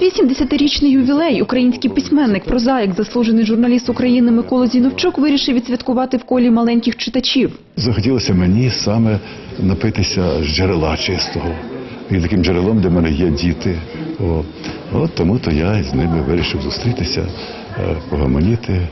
Свій 70-річний ювілей український письменник, прозаїк, заслужений журналіст України Микола Зіновчук вирішив відсвяткувати в колі маленьких читачів. Захотілося мені саме напитися з джерела чистого. І таким джерелом, де в мене є діти. О, от тому то я з ними вирішив зустрітися, е, погаманіти, м,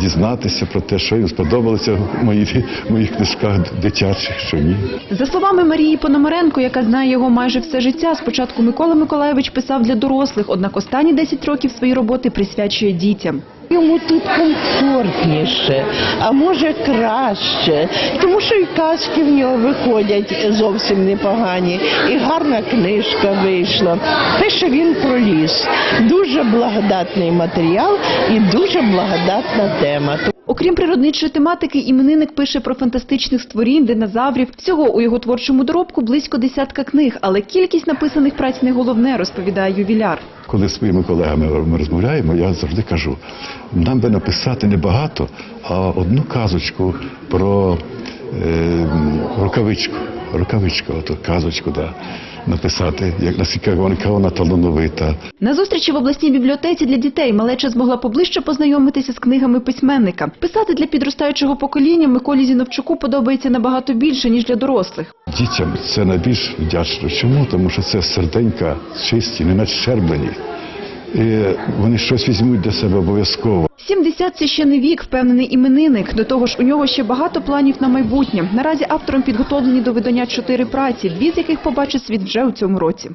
дізнатися про те, що їм сподобалося в моїх, моїх книжках дитячих, що ні. За словами Марії Пономаренко, яка знає його майже все життя, спочатку Микола Миколаєвич писав для дорослих, однак останні 10 років свої роботи присвячує дітям. Йому тут комфортніше, а може краще, тому що і казки в нього виходять зовсім непогані, і гарна книжка вийшла. Пише він про ліс. Дуже благодатний матеріал і дуже благодатна тема. Окрім природничої тематики, іменинник пише про фантастичних створінь, динозаврів. Всього у його творчому доробку близько десятка книг, але кількість написаних праць не головне, розповідає ювіляр. Коли з своїми колегами ми розмовляємо, я завжди кажу, нам би написати не багато, а одну казочку про е, рукавичку. Рукавичку, ото казочку, да, написати, як наскільки вона талановита. На зустрічі в обласній бібліотеці для дітей малеча змогла поближче познайомитися з книгами письменника. Писати для підростаючого покоління Миколі Зіновчуку подобається набагато більше, ніж для дорослих. Дітям це найбільш вдячно. Чому? Тому що це серденька чисті, не надщерблені. Вони щось візьмуть для себе обов'язково. 70 – це ще не вік, впевнений іменинник. До того ж, у нього ще багато планів на майбутнє. Наразі автором підготовлені до видання чотири праці, дві з яких побачить світ вже у цьому році.